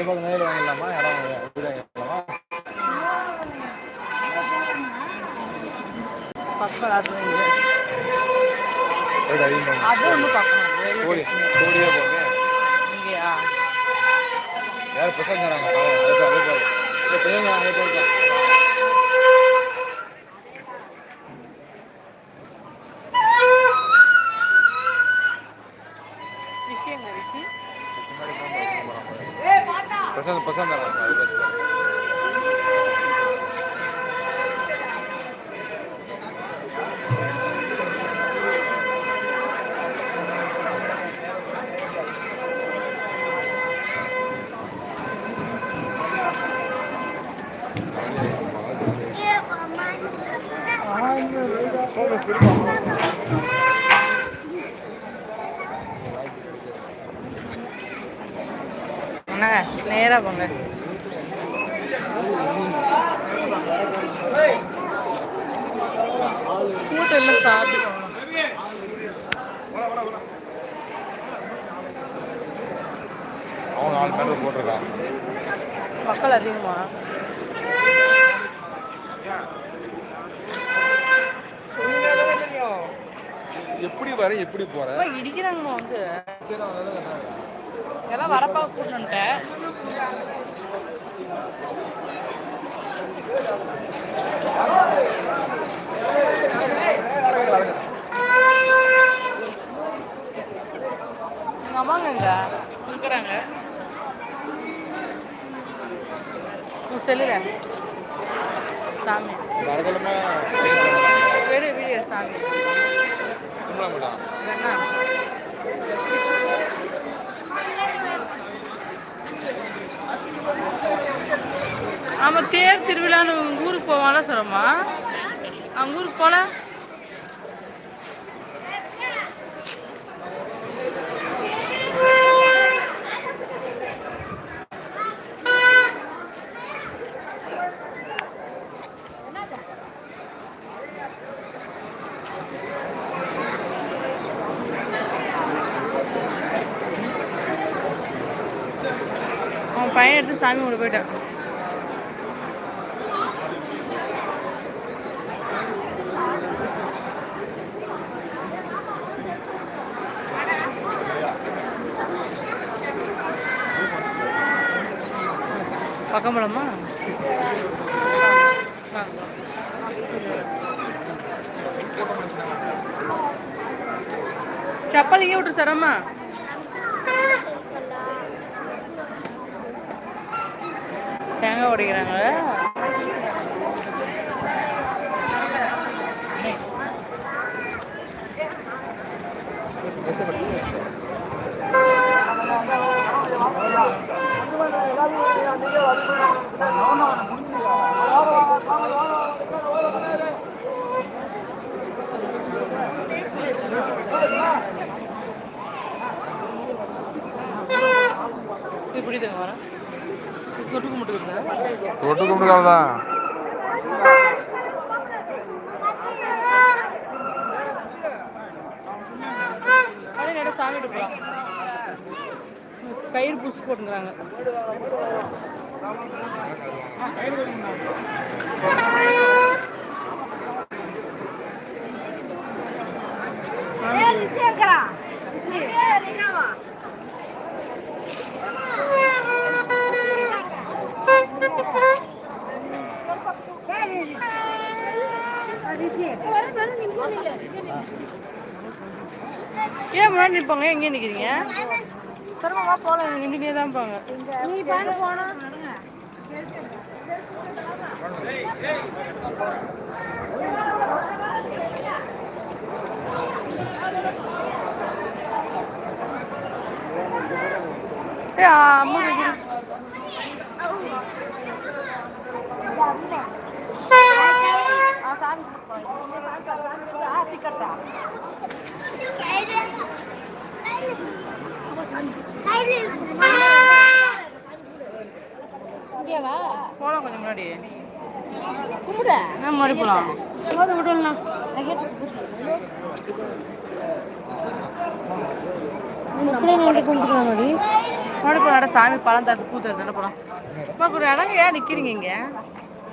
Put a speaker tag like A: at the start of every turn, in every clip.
A: இந்த பக்கம் நேரில் வாங்கிடலாமா? இடம் வீடு வாங்கிடலாமா?
B: பக்கம் அது இங்க.
A: வீடு அதிகமாக
B: அது ஒன்று பார்க்கணும் ரயில்வே
A: கோடி. கோடியே போங்க.
B: இங்கேயா?
A: யார் பிரசாந்த் தராங்க அது பாரு, பிரசாந்த் பிரசாந்த் தராங்க அது பாரு.
B: போங்க கூட்டம் எல்லாம் சாப்பிட்டு
A: அவன் நாலு பேர் போட்டிருக்கான்
B: மக்கள் அதிகமா.
A: எப்படி வர எப்படி போற?
B: ரொம்ப இடிக்கிறாங்கம்மா வந்து. எல்லாம் வரப்பா கூட்டணுன்ட்டேன் எங்க? அம்மாங்க செல்லுல சாமி. வீடியோ சாமி. என்ன நம்ம தேர் திருவிழான்னு ஊருக்கு போவாங்களா சொல்றமா அவங்க ஊருக்கு போல? அவன் பையன் எடுத்து சாமி கூட போயிட்டான். பக்கம் போலாமா ஆ. ಚಪ್ಪಲ್ ಹಿಂಗೆ ಬಿಟ್ರು ಸರಮ್ಮ தேங்காய் உடைக்கிறாங்க இப்படி தாங்க வரேன் தொட்டுக்க மட்டும்
A: தொட்டு கும்பிடுக்காதான்
B: சாமி கயிறு புதுசு போட்டுங்கிறாங்க ஏன் முன்னாடி நிற்பாங்க எங்கே நிற்கிறீங்க சரமா போகலாம் நின்றுட்டே தான் இருப்பாங்க நீ பாட்டு போனா அம்மா நிற்கிறேன் கொஞ்சம் முன்னாடி. கும்பிட முன்னாடி போதும் விடலாம் நட சாமி பழம் தட்டு பூ தருது போலாம். ஒரு இடங்க ஏன் நிக்கிறீங்க இங்க.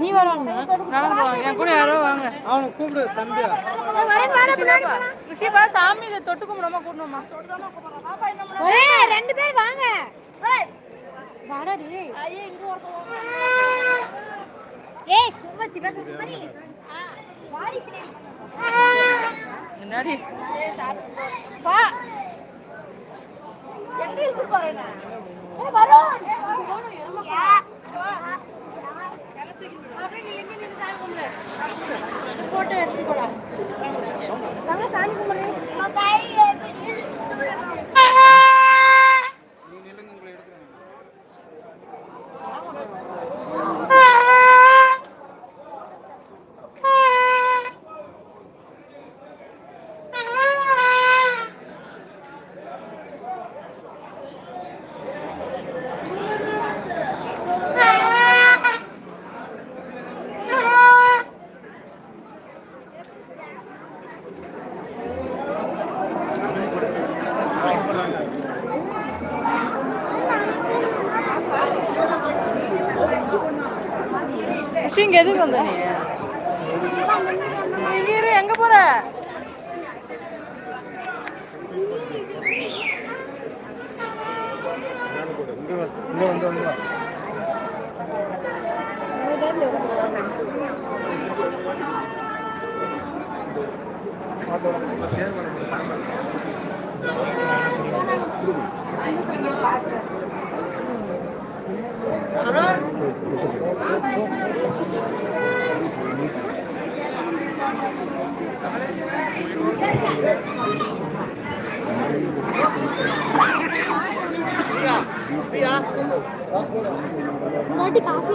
C: நீ வருவாங்க
B: நடந்து போவாங்க என் கூட யாரோ வாங்க.
A: அவனை கூப்பிடு தம்பியா.
B: சாமி இதை தொட்டு கும்பிடாம கூட்டணுமா
C: ஒரே ரெண்டு பேர் வாங்க. வாடாடி ஏய் சும்மா சிவத்து சுமரி வாடி
B: முன்னாடி
C: பா எங்க இருக்கு பாருங்க வரோம். போட்டோ எடுத்துக்கோடா. நாங்க சாமி
B: ரிஷி இங்க எதுக்கு வந்த நீ இங்க இரு எங்க போற
A: இங்க வா, இங்க வந்து வந்து வா.
C: பாட்டி காஃபி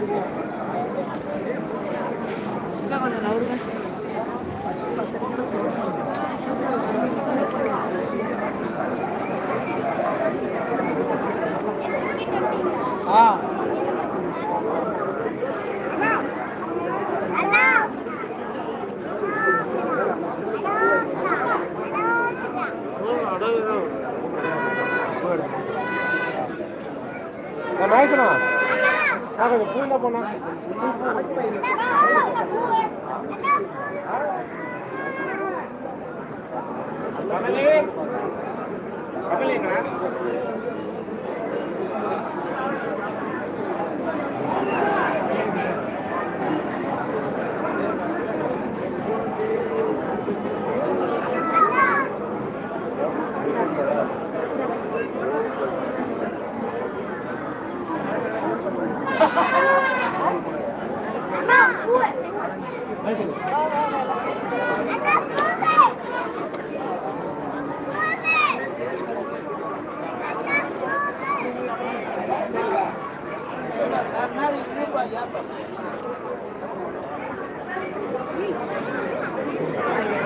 C: பண்ணல
A: நான் நாயக்கனா சார் பூ என்ன பண்ணா கமலி கமலிங்களா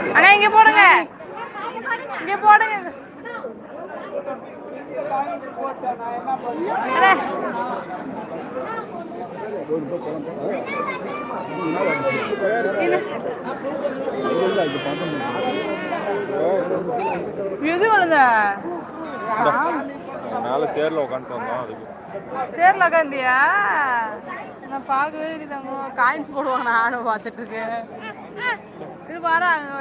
B: அண்ணா இங்க போடுங்க இங்க போடுங்க அண்ணா. எது வளர்ந்த
A: மேலே சேர்ல உட்காந்துட்டு வந்தோம் அதுக்கு.
B: தேர்ல உட்காந்தியா நான் பார்க்கவே இல்லை தங்கம். காயின்ஸ் போடுவாங்க நானும் பார்த்துட்டு இருக்கேன். இது பாரு அங்க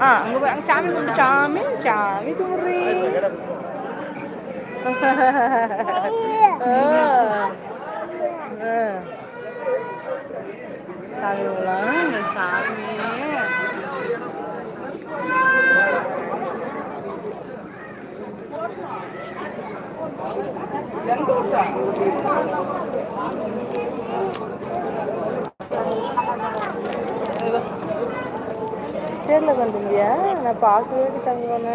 B: ஆ அங்க அங்க சாமி சாமி சாமி கும்பிடுறீ சாமி. கும்பிடலாம் சாமி. தெரியல விட்டா நான் பார்க்கவே
C: நான்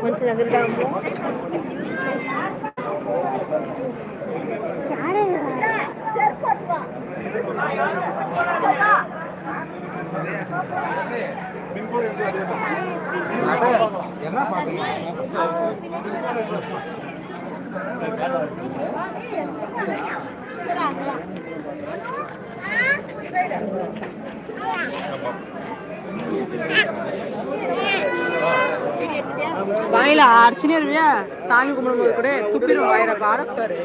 C: కొంచెం దగ్గరగా
A: என்ன பாட்டுங்க
B: வாயில அடிச்சுனே இருவியா? சாமி கும்பிடும்போது கூட துப்பிடும் வாயில பாடப்பாரு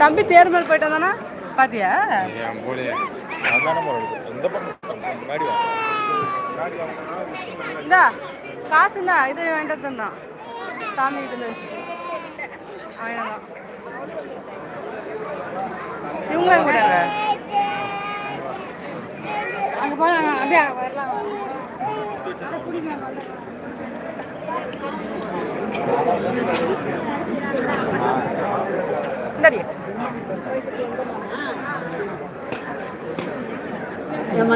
B: தம்பி தேர்மல் போயிட்டு வந்தானா பாத்தியா?
A: போலியா எந்த பக்கம்? முன்னாடி
B: இந்தா காசு இந்தா இது வேண்டது தான் சாமி இருந்து அவன் இவங்க
C: அங்க அப்படியே வரலாம்.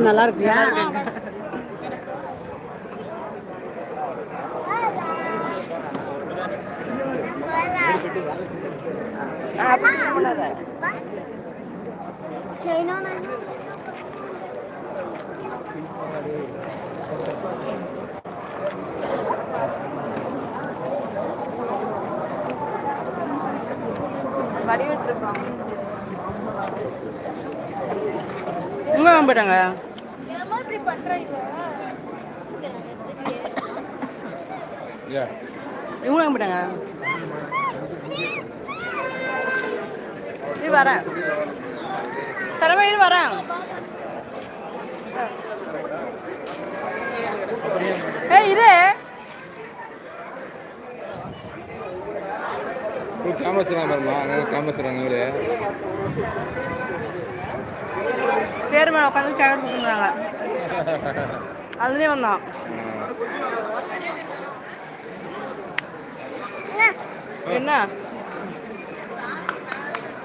B: நல்லா இருக்கியா? வடிவிட்டுருக்கோம் இங்க போயிட்டாங்க. இவங்க போயிட்டாங்க. இது வரேன். சரவா இது வரேன். ஏய் இரு. மேலே உட்காந்து சேகர் கொடுத்துருந்தாங்க அதுலேயே வந்தான். என்ன?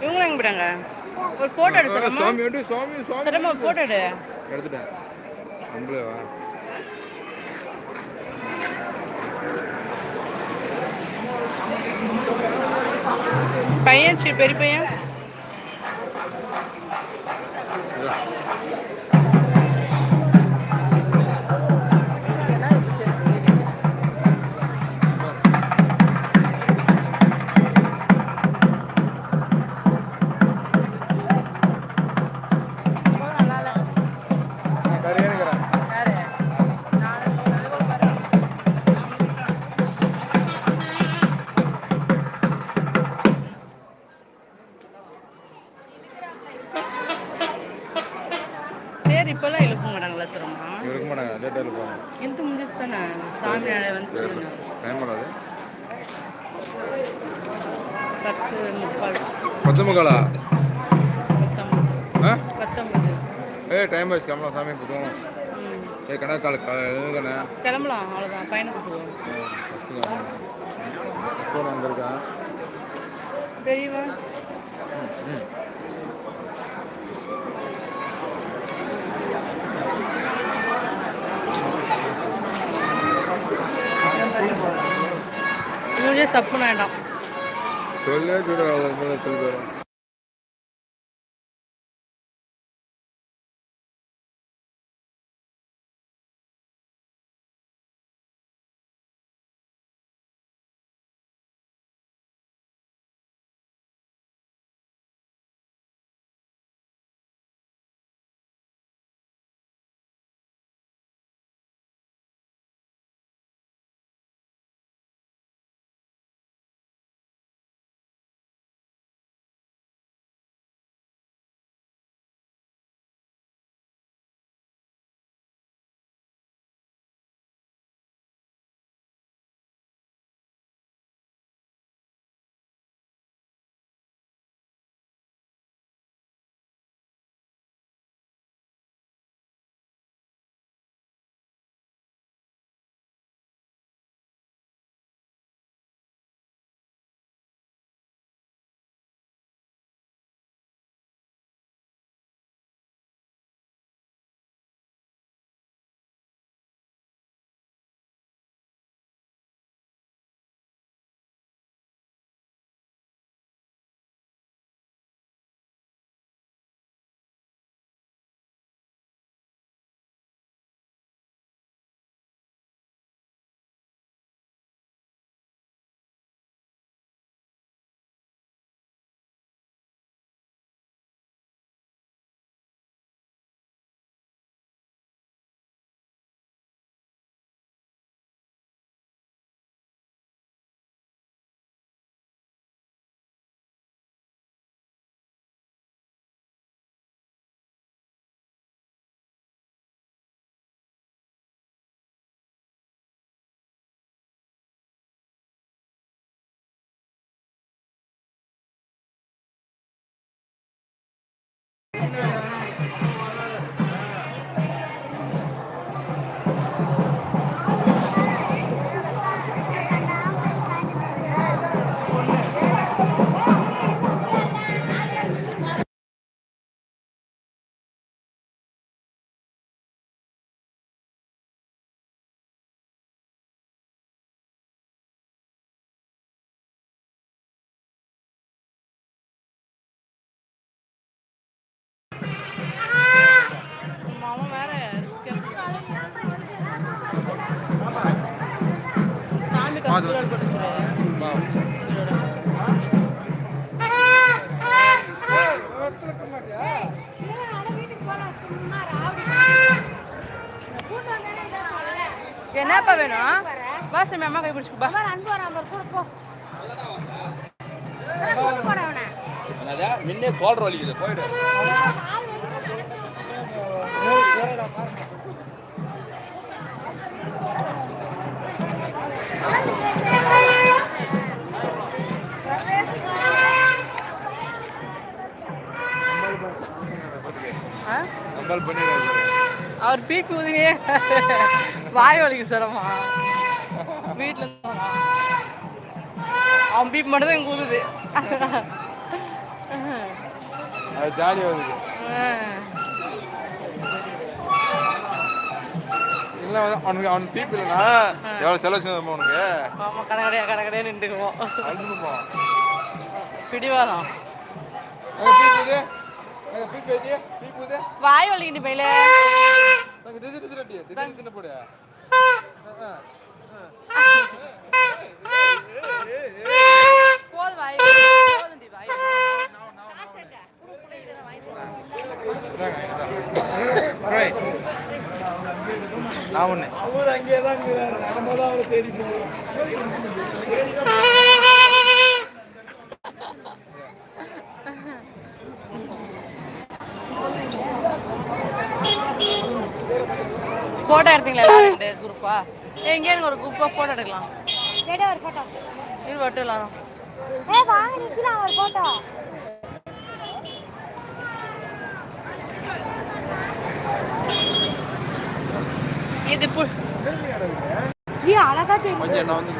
B: இவங்களும் எங்க போயிட்டாங்க? ஒரு ஃபோட்டோ எடு சரமா.
A: சுவாமி எடு சுவாமி சுவாமி
B: சரமா ஒரு ஃபோட்டோ எடு.
A: எடுத்துட்டேன். நம்மளே வா.
B: பையன் சரி பெரிய பையன்.
A: ஏய் டைம் ஆச்சு. கேமரா சாமி போதும் ஏய் கண்ணா கால எழுதுக்கண்ணே
B: கிளம்பலாம். அவ்வளோதான் பையனை கூட்டுவோம்
A: ஃபோன் வந்திருக்கேன்
B: பெரியவன்
A: ம்
B: இன்னும் சப்புன்னு ஆயிடும்
A: சொல்லு சொல்லு
B: என்னப்பா வேணும்? வாசம் அம்மா கை பிடிச்சிப்பா
A: முன்னே சொல்ற வலிக்குது போயிடு? கம்பல் பண்ணிடுறாரு
B: அவர் பீக் ஊதுங்க வாய் வலிக்கு சிரமம். வீட்டில் இருந்து. அவன் பீப் மட்டும் தான் இங்கே ஊதுது.
A: அது ஜாலியாக வருது இல்லை அவனுக்கு அவன் பீப் இல்லைனா எவ்வளோ செலவு செய்யணும் உனக்கு.
B: ஆமாம் கடை கடையா கடை கடையா நின்றுக்குவோம் வாய் வலிக்கிட்டு பையில
A: நாங்க டிசி டிசி ரெட்டி டிசி டிசி போடு.
B: போது வாய் போதுண்டி வாய்
A: நான் ஒன்று
B: ஃபோட்டோ எடுத்தீங்களா குரூப்பா எங்கே ஒரு குரூப்பாக ஃபோட்டோ எடுக்கலாம்
C: எடு ஒரு photo.
B: இது மட்டும் எல்லாரும்
C: ஏய், வாங்க நிக்கலாம் ஒரு photo.
B: இது பு
C: ஏய், அழகா தெரியுது.
A: கொஞ்சம் நான் வந்து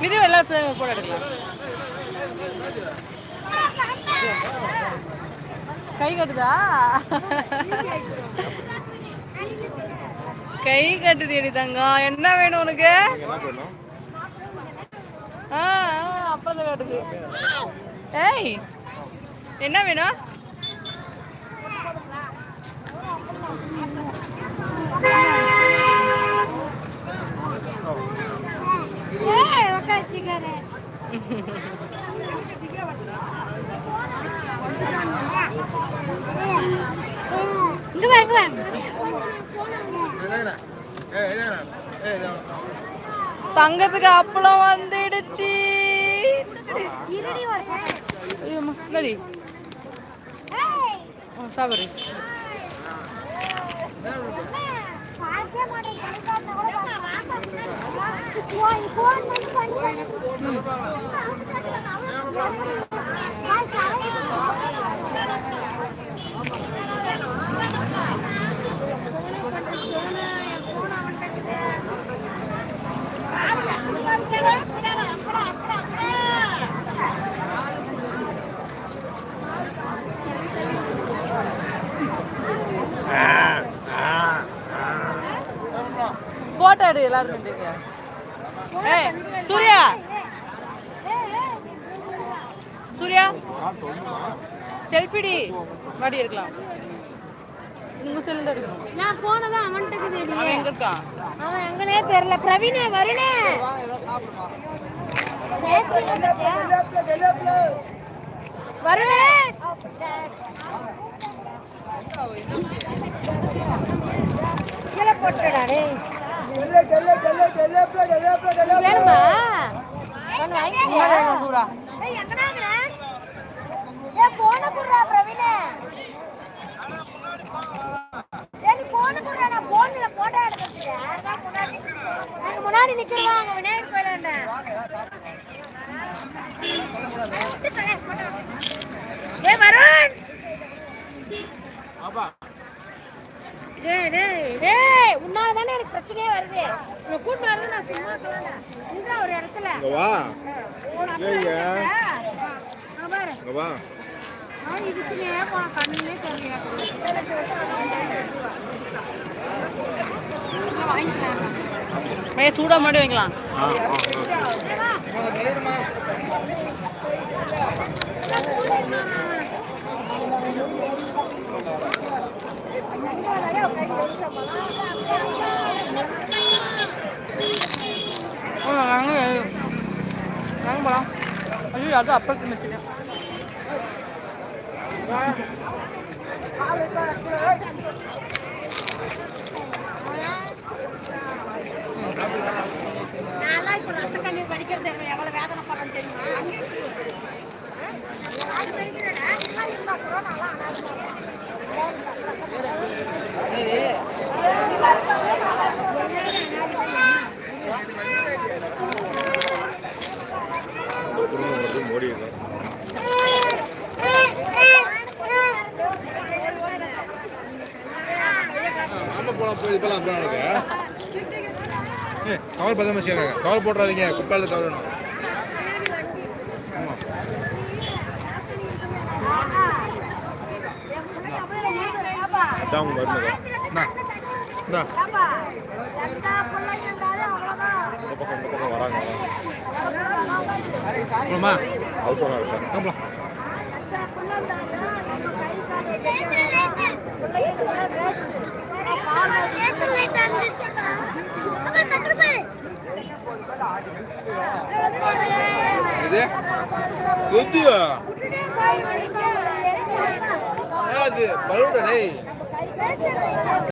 B: வீடியோ எல்லாரும் ஃபோட்டோ எடுக்கலாம் கை கட்டுதா? கை கட்டுது எடி தங்கம் என்ன வேணும் உனக்கு? ஆ அப்புறம் தான் கட்டுது. ஏய் என்ன வேணும்?
C: ஏய், உட்காரு, இங்க பாரு, இங்க
B: தங்கத்துக்கு அப்பளம் வந்துடுச்சு சாப்பிடு
C: பண்ணி
B: போட்டோ எடு எல்லாரும் ஏய் சூர்யா. சூர்யா செல்ஃபிடி வாடி எடுக்கலாம் உங்க செல்லுல
C: நான் போனை தான் அவன்கிட்ட இருக்குது
B: அவன் எங்க இருக்கான்
C: அவன் எங்கனே தெரியல பிரவீனே வருணே வருணே கீழே போட்டுடா டேய் வேணுமா ஒன்று முன்னாடி அங்க விநாயகர் கோயிலாண்ட ஏய் வருண். டேய் டேய் டேய் உன்னால தானே எனக்கு பிரச்சனையே வருது. கூட்டு வரது நான் சும்மா ஒரு இடத்துல.
A: இங்க வா.
C: பாரு.
A: இங்க வா.
C: கண்ணுலே
B: சூடா மாடி வைக்கலாம்
A: ஆ ஆ
B: வாங்க ஐயோ அது அப்பளத்து வச்சுட்டேன்
D: நான்லாம் இப்ப ரத்த கண்ணீர் வேதனை படுறேன்னு தெரியுமா வடிக்கிறேனா? இதெல்லாம் இருந்தா கூட நான்லாம் அனாதை
A: குடும்பம் வந்து மோடி இல்லை
C: இப்பலாம் அப்புறம் எனக்கு கவர் பத்திரமா செய்யுங்க கவர் போட்டுறாதீங்க. குப்பால கவர் வேணும்
A: அதான்
C: இந்தா
A: பக்கம் இந்த பக்கம் வராங்க.
C: போலாமா? கிளம்பலாம் இது? எதுயா அது பலூன்?